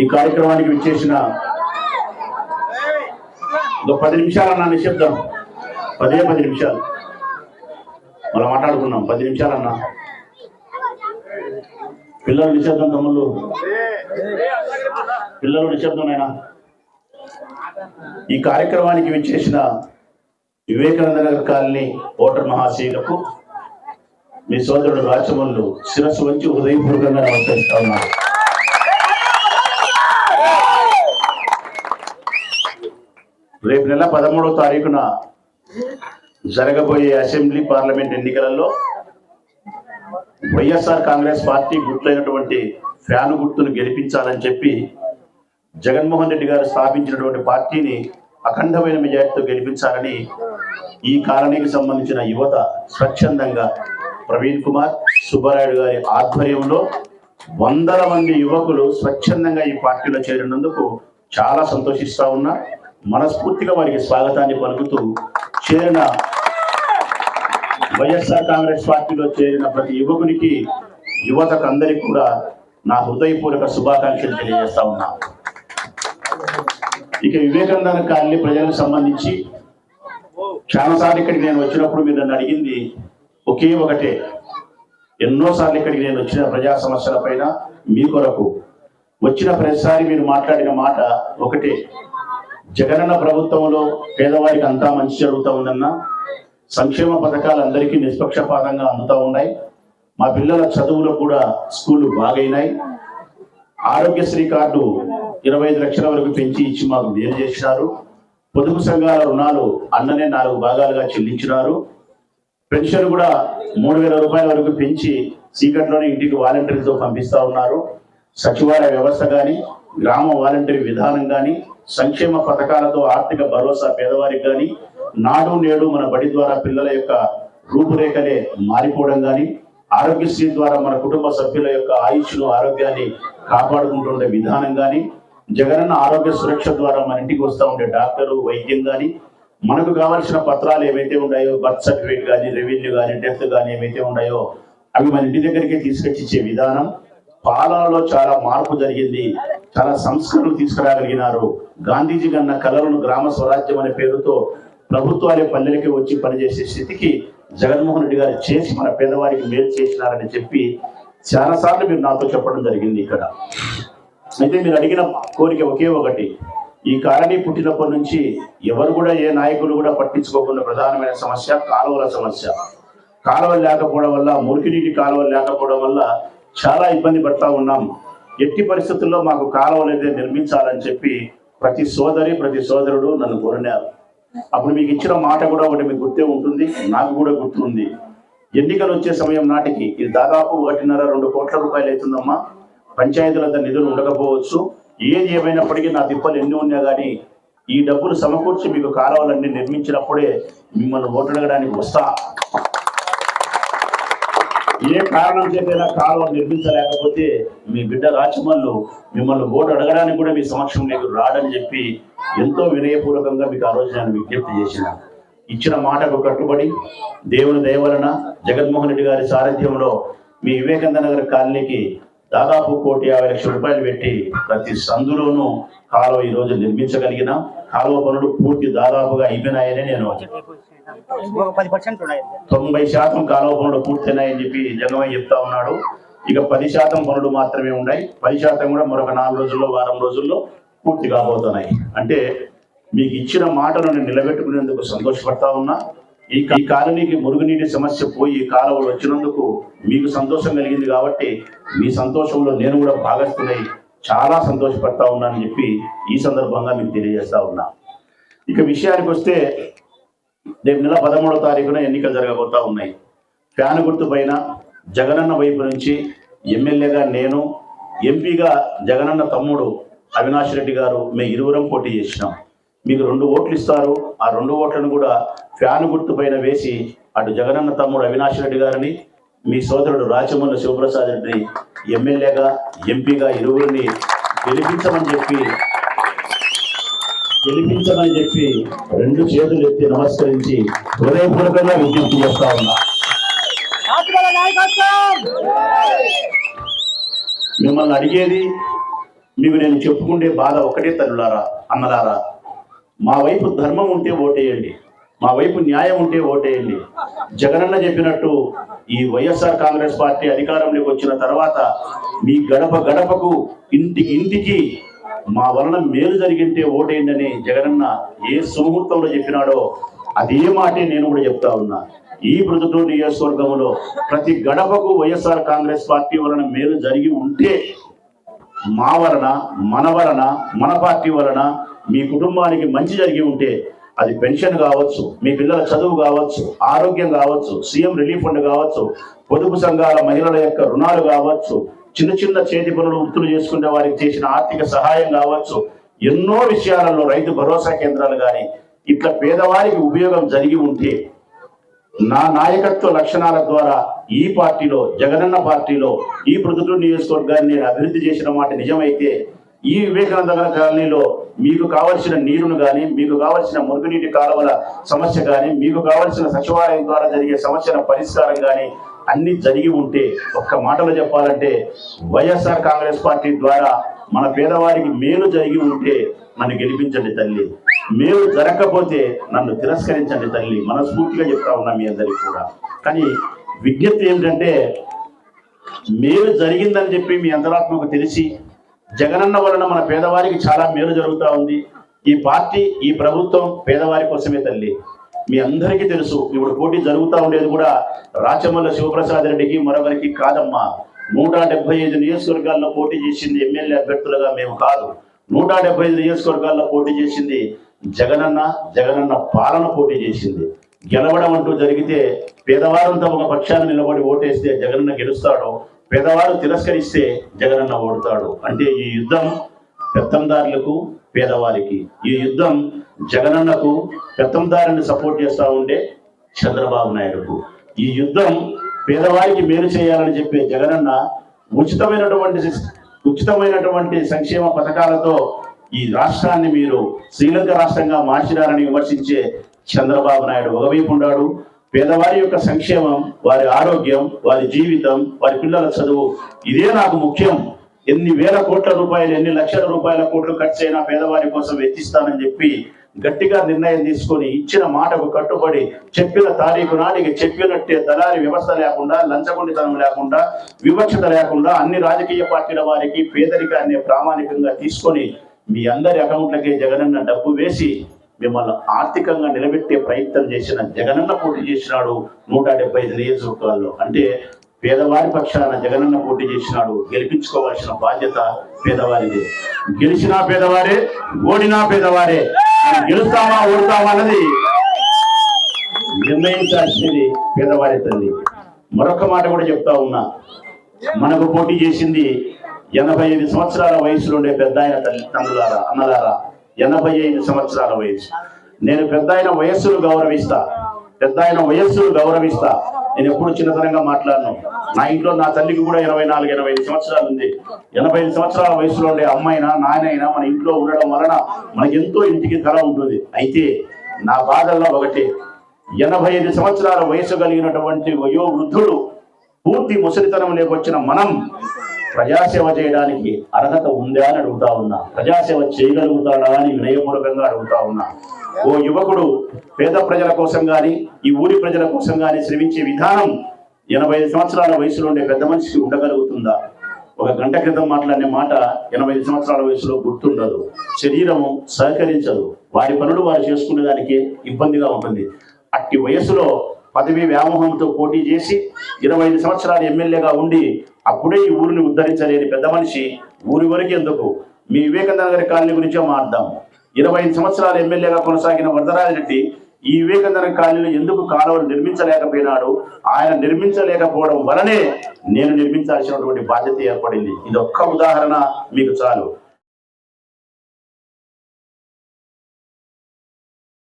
ఈ కార్యక్రమానికి విచ్చేసిన ఒక పది నిమిషాలన్నా నిశ్శబ్దం. పదే పది నిమిషాలు. మనం మాట్లాడుకున్నాం. పది నిమిషాలన్నా పిల్లలు నిశ్శబ్దం తమ్ముళ్ళు. పిల్లలు నిశ్శబ్దం అయినా ఈ కార్యక్రమానికి విచ్చేసిన వివేకానంద నగర్ కాలనీ ఓటర్ మహాశీలకు మీ సోదరుడు రాచమల్లు శిరస్సు వంచి హృదయపూర్వకంగా నమస్కరిస్తా ఉన్నారు రేపు నెల పదమూడవ తారీఖున జరగబోయే అసెంబ్లీ పార్లమెంట్ ఎన్నికలలో వైఎస్ఆర్ కాంగ్రెస్ పార్టీ గుర్తైనటువంటి ఫ్యాను గుర్తును గెలిపించాలని చెప్పి జగన్మోహన్ రెడ్డి గారు స్థాపించినటువంటి పార్టీని అఖండమైన మెజార్టీతో గెలిపించాలని ఈ కాలనీకి సంబంధించిన యువత స్వచ్ఛందంగా ప్రవీణ్ కుమార్ సుబ్బారాయుడు గారి ఆధ్వర్యంలో వందల మంది యువకులు స్వచ్ఛందంగా ఈ పార్టీలో చేరినందుకు చాలా సంతోషిస్తా ఉన్నా. మనస్ఫూర్తిగా వారికి స్వాగతాన్ని పలుకుతూ చేరిన వైఎస్ఆర్ కాంగ్రెస్ పార్టీలో చేరిన ప్రతి యువకునికి యువతకు అందరికి కూడా నా హృదయపూర్వక శుభాకాంక్షలు తెలియజేస్తా ఉన్నా. ఇక వివేకానంద కాలనీ ప్రజలకు సంబంధించి చాలాసార్లు ఇక్కడికి నేను వచ్చినప్పుడు మీరు నన్ను అడిగింది ఒకే ఒకటే. ఎన్నోసార్లు ఇక్కడికి నేను వచ్చిన ప్రజా సమస్యల పైన మీ కొరకు. వచ్చిన ప్రతిసారి మీరు మాట్లాడిన మాట ఒకటే. జగనన్న ప్రభుత్వంలో పేదవారికి అంతా మంచి జరుగుతూ ఉందన్న సంక్షేమ పథకాలు అందరికీ నిష్పక్షపాతంగా అందుతూ ఉన్నాయి. మా పిల్లల చదువులో కూడా స్కూళ్ళు బాగైనాయి. ఆరోగ్యశ్రీ కార్డు ఇరవై లక్షల వరకు పెంచి ఇచ్చి మాకు మేలు చేసినారు. పొదుపు సంఘాల రుణాలు అన్ననే నాలుగు భాగాలుగా చెల్లించినారు. పెన్షన్ కూడా మూడు వేల రూపాయల వరకు పెంచి సీకట్లోనే ఇంటికి వాలంటీర్లతో పంపిస్తా ఉన్నారు. సచివాలయ వ్యవస్థ కానీ గ్రామ వాలంటీర్ విధానం కానీ సంక్షేమ పథకాలతో ఆర్థిక భరోసా పేదవారికి కానీ నాడు నేడు మన బడి ద్వారా పిల్లల యొక్క రూపురేఖలే మారిపోవడం కానీ ఆరోగ్యశ్రీ ద్వారా మన కుటుంబ సభ్యుల యొక్క ఆయుష్ను ఆరోగ్యాన్ని కాపాడుకుంటుండే విధానం కానీ జగనన్న ఆరోగ్య సురక్ష ద్వారా మన ఇంటికి వస్తూ ఉండే డాక్టరు వైద్యం కానీ మనకు కావాల్సిన పత్రాలు ఏవైతే ఉన్నాయో బర్త్ సర్టిఫికేట్ కానీ రెవెన్యూ కానీ డెత్ కానీ ఏవైతే ఉన్నాయో అవి మన ఇంటి దగ్గరికి తీసుకొచ్చి ఇచ్చే విధానం పాలనలో చాలా మార్పు జరిగింది. చాలా సంస్కరణలు తీసుకురాగలిగినారు. గాంధీజీ కన్న కలలను గ్రామ స్వరాజ్యం అనే పేరుతో ప్రభుత్వాలే పల్లెలకి వచ్చి పనిచేసే స్థితికి జగన్మోహన్ రెడ్డి గారు చేసి మన పేదవారికి మేలు చేసినారని చెప్పి చాలా సార్లు మీరు నాతో చెప్పడం జరిగింది ఇక్కడ. అయితే మీరు అడిగిన కోరిక ఒకే ఒకటి. ఈ కాలనీ పుట్టినప్పటి నుంచి ఎవరు కూడా ఏ నాయకులు కూడా పట్టించుకోకుండా ప్రధానమైన సమస్య కాలువల సమస్య. కాలువలు లేకపోవడం వల్ల మురికి నీటి కాలువలు లేకపోవడం వల్ల చాలా ఇబ్బంది పడతా ఉన్నాం. ఎట్టి పరిస్థితుల్లో మాకు కాలం అయితే నిర్మించాలని చెప్పి ప్రతి సోదరి ప్రతి సోదరుడు నన్ను కోరినారు. అప్పుడు మీకు ఇచ్చిన మాట కూడా ఒకటి మీకు గుర్తే ఉంటుంది నాకు కూడా గుర్తుంది. ఎన్నికలు వచ్చే సమయం నాటికి ఇది దాదాపు ఒకటిన్నర రెండు కోట్ల రూపాయలు అవుతుందమ్మా. పంచాయతీలంత నిధులు ఉండకపోవచ్చు. ఏది ఏమైనప్పటికీ నా తిప్పలు ఎన్ని ఉన్నా కానీ ఈ డబ్బులు సమకూర్చి మీకు కాలువలన్నీ నిర్మించినప్పుడే మిమ్మల్ని ఓటడగడానికి వస్తా. ఏ కారణం చేతైనా కాలువ నిర్మించలేకపోతే మీ బిడ్డ రాచమల్లు మిమ్మల్ని ఓటు అడగడానికి కూడా మీ సమక్షం మీకు రాడని చెప్పి ఎంతో వినయపూర్వకంగా మీకు ఆ రోజు నేను విజ్ఞప్తి చేసిన. ఇచ్చిన మాటకు కట్టుబడి దేవుని దయవలన జగన్మోహన్ రెడ్డి గారి సారథ్యంలో మీ వివేకానంద నగర్ కాలనీకి దాదాపు కోటి యాభై లక్షల రూపాయలు పెట్టి ప్రతి సందులోనూ కాలువ ఈ రోజు నిర్మించగలిగిన. కాలువ పనులు పూర్తి దాదాపుగా అయిపోయినాయని నేను తొంభై శాతం కాలువ పనులు పూర్తయినాయని చెప్పి జగమయ్య చెప్తా ఉన్నాడు. ఇక పది శాతం పనులు మాత్రమే ఉన్నాయి. పది శాతం కూడా మరొక నాలుగు రోజుల్లో వారం రోజుల్లో పూర్తి కాబోతున్నాయి. అంటే మీకు ఇచ్చిన మాటను నేను నిలబెట్టుకునేందుకు సంతోషపడతా ఉన్నా. ఈ ఈ కాలనీకి మురుగునీటి సమస్య పోయి కాలువలు వచ్చినందుకు మీకు సంతోషం కలిగింది కాబట్టి మీ సంతోషంలో నేను కూడా భాగస్తున్నై చాలా సంతోషపడతా ఉన్నానని చెప్పి ఈ సందర్భంగా మీకు తెలియజేస్తా ఉన్నా. ఇక విషయానికి వస్తే రేపు నెల పదమూడో తారీఖున ఎన్నికలు జరగబోతా ఉన్నాయి. ఫ్యాన్ గుర్తు పైన జగనన్న వైపు నుంచి ఎమ్మెల్యేగా నేను ఎంపీగా జగనన్న తమ్ముడు అవినాష్ రెడ్డి గారు మేము ఇరువురం పోటీ చేసినాం. మీకు రెండు ఓట్లు ఇస్తారు. ఆ రెండు ఓట్లను కూడా ఫ్యాన్ గుర్తు పైన వేసి అటు జగనన్న తమ్ముడు అవినాష్ రెడ్డి గారిని మీ సోదరుడు రాచమల్ల శివప్రసాద్ రెడ్డిని ఎమ్మెల్యేగా ఎంపీగా ఇరువురిని గెలిపించమని చెప్పి గెలిపించమని చెప్పి రెండు చేతులు ఎత్తి నమస్కరించి హృదయపూర్వకంగా విజ్ఞప్తి చేస్తా ఉన్నా. మిమ్మల్ని అడిగేది మీకు నేను చెప్పుకుండే బాధ ఒకటే తల్లులారా అన్నలారా. మా వైపు ధర్మం ఉంటే ఓటేయండి. మా వైపు న్యాయం ఉంటే ఓటేయండి. జగనన్న చెప్పినట్టు ఈ వైఎస్ఆర్ కాంగ్రెస్ పార్టీ అధికారంలోకి వచ్చిన తర్వాత మీ గడప గడపకు ఇంటికి ఇంటికి మా వలన మేలు జరిగింటే ఓటేయండి జగనన్న ఏ సుముహూర్తంలో చెప్పినాడో అదే మాటే నేను కూడా చెప్తా ఉన్నా. ఈ ప్రొద్దుటూరు నియోజకవర్గంలో ప్రతి గడపకు వైఎస్ఆర్ కాంగ్రెస్ పార్టీ వలన మేలు జరిగి ఉంటే మా వలన మన వలన మన పార్టీ వలన మీ కుటుంబానికి మంచి జరిగి ఉంటే అది పెన్షన్ కావచ్చు మీ పిల్లల చదువు కావచ్చు ఆరోగ్యం కావచ్చు సీఎం రిలీఫ్ ఫండ్ కావచ్చు పొదుపు సంఘాల మహిళల యొక్క రుణాలు కావచ్చు చిన్న చిన్న చేతి పనులు వృత్తులు చేసుకునే వారికి చేసిన ఆర్థిక సహాయం కావచ్చు ఎన్నో విషయాలలో రైతు భరోసా కేంద్రాలు కానీ ఇట్లా పేదవారికి ఉపయోగం జరిగి ఉంటే నా నాయకత్వ లక్షణాల ద్వారా ఈ పార్టీలో జగనన్న పార్టీలో ఈ ప్రొద్దుటూరు నియోజకవర్గాన్ని నేను అభివృద్ధి చేసిన మాట నిజమైతే ఈ వివేకానంద కాలనీలో మీకు కావలసిన నీరును కానీ మీకు కావలసిన మురుగునీటి కాలువల సమస్య కానీ మీకు కావలసిన సచివాలయం ద్వారా జరిగే సమస్యల పరిష్కారం కానీ అన్ని జరిగి ఉంటే ఒక్క మాటలో చెప్పాలంటే వైఎస్ఆర్ కాంగ్రెస్ పార్టీ ద్వారా మన పేదవారికి మేలు జరిగి ఉంటే నన్ను గెలిపించండి తల్లి. మేలు జరగకపోతే నన్ను తిరస్కరించండి తల్లి. మనస్ఫూర్తిగా చెప్తా ఉన్నా మీ అందరికి కూడా. కానీ విజ్ఞప్తి ఏమిటంటే మేలు జరిగిందని చెప్పి మీ అంతరాత్మకు తెలిసి జగనన్న వలన మన పేదవారికి చాలా మేలు జరుగుతూ ఉంది. ఈ పార్టీ ఈ ప్రభుత్వం పేదవారి కోసమే తల్లి. మీ అందరికీ తెలుసు ఇప్పుడు పోటీ జరుగుతూ ఉండేది కూడా రాచమల్ల శివప్రసాద్ రెడ్డికి మరొకరికి కాదమ్మా. నూట డెబ్బై ఐదు నియోజకవర్గాల్లో పోటీ చేసింది ఎమ్మెల్యే అభ్యర్థులుగా మేము కాదు. నూట డెబ్బై ఐదు నియోజకవర్గాల్లో పోటీ చేసింది జగనన్న జగనన్న పాలన పోటీ చేసింది. గెలవడం అంటూ జరిగితే పేదవారంతా ఒక పక్షాన్ని నిలబడి ఓటేస్తే జగనన్న గెలుస్తాడో పేదవారు తిరస్కరిస్తే జగనన్న ఓడతాడు. అంటే ఈ యుద్ధం పెత్తందారులకు పేదవారికి. ఈ యుద్ధం జగనన్నకు పెత్తందారుని సపోర్ట్ చేస్తూ ఉండే చంద్రబాబు నాయుడుకు. ఈ యుద్ధం పేదవారికి మేలు చేయాలని చెప్పే జగనన్న ఉచితమైనటువంటి ఉచితమైనటువంటి సంక్షేమ పథకాలతో ఈ రాష్ట్రాన్ని మీరు శ్రీలంక రాష్ట్రంగా మార్చినారని విమర్శించే చంద్రబాబు నాయుడు ఒకవైపు ఉన్నాడు పేదవారి యొక్క సంక్షేమం వారి ఆరోగ్యం వారి జీవితం వారి పిల్లల చదువు ఇదే నాకు ముఖ్యం. ఎన్ని వేల కోట్ల రూపాయలు ఎన్ని లక్షల రూపాయల కోట్లు ఖర్చు అయినా పేదవారి కోసం వెచ్చిస్తానని చెప్పి గట్టిగా నిర్ణయం తీసుకొని ఇచ్చిన మాటకు కట్టుబడి చెప్పిన తారీఖు నాటికి చెప్పినట్టే దళారి వ్యవస్థ లేకుండా లంచగొండితనం లేకుండా వివక్షత లేకుండా అన్ని రాజకీయ పార్టీల వారికి పేదరికాన్ని ప్రామాణికంగా తీసుకొని మీ అందరి అకౌంట్లకే జగనన్న డబ్బు వేసి మిమ్మల్ని ఆర్థికంగా నిలబెట్టే ప్రయత్నం చేసిన జగనన్న పోటీ చేసినాడు నూట డెబ్బై ఐదు నియోజకవర్గాల్లో. అంటే పేదవారి పక్షాన జగనన్న పోటీ చేసినాడు గెలిపించుకోవాల్సిన బాధ్యత పేదవారిది. గెలిచినా పేదవారే ఓడినా పేదవారే. గెలుస్తామా ఓడతామా అన్నది నిర్ణయించాల్సింది పేదవారి తల్లి. మరొక మాట కూడా చెప్తా ఉన్నా. మనకు పోటీ చేసింది ఎనభై ఐదు సంవత్సరాల వయసులో ఉండే పెద్ద ఆయన తల్లి తండ్రులారా అన్నలారా. ఎనభై ఐదు సంవత్సరాల వయసు. నేను పెద్ద ఆయన వయస్సును గౌరవిస్తా. పెద్ద ఆయన వయస్సును గౌరవిస్తా. నేను ఎప్పుడు చిన్నతనంగా మాట్లాడను. నా ఇంట్లో నా తల్లికి కూడా ఇరవై నాలుగు ఎనభై ఐదు సంవత్సరాలు ఉంది. ఎనభై ఐదు సంవత్సరాల వయసులో ఉండే అమ్మాయినా నాయనైనా మన ఇంట్లో ఉండడం వలన మనకి ఎంతో ఇంటికి ధర ఉంటుంది. అయితే నా బాధల్లో ఒకటి ఎనభై ఐదు సంవత్సరాల వయసు కలిగినటువంటి వయో వృద్ధుడు పూర్తి ముసలితనం లేకొచ్చిన మనం ప్రజాసేవ చేయడానికి అర్హత ఉందా అని అడుగుతా ఉన్నా. ప్రజాసేవ చేయగలుగుతాడా అని వినయపూర్వకంగా అడుగుతా ఉన్నా. ఓ యువకుడు పేద ప్రజల కోసం కానీ ఈ ఊరి ప్రజల కోసం కానీ శ్రమించే విధానం ఎనభై ఐదు సంవత్సరాల వయసులో ఉండే పెద్ద మనిషికి ఉండగలుగుతుందా? ఒక గంట క్రితం మాట్లాడిన మాట ఎనభై ఐదు సంవత్సరాల వయసులో గుర్తుండదు. శరీరము సహకరించదు. వారి పనులు వారు చేసుకునే దానికి ఇబ్బందిగా ఉంటుంది. అట్టి వయసులో పదవి వ్యామోహంతో పోటీ చేసి ఇరవై ఐదు సంవత్సరాలు ఎమ్మెల్యేగా ఉండి అప్పుడే ఈ ఊరిని ఉద్ధరించలేని పెద్ద మనిషి ఊరి వరకు ఎందుకు? మీ వివేకానంద గారి కాలనీ గురించే మాట్లాడదాం. ఇరవై ఐదు సంవత్సరాలు ఎమ్మెల్యేగా కొనసాగిన వరదరాజ రెడ్డి ఈ వివేకానంద కాలనీలో ఎందుకు కాలువలు నిర్మించలేకపోయినాడు? ఆయన నిర్మించలేకపోవడం వలనే నేను నిర్మించాల్సినటువంటి బాధ్యత ఏర్పడింది. ఇది ఒక్క ఉదాహరణ మీకు చాలు.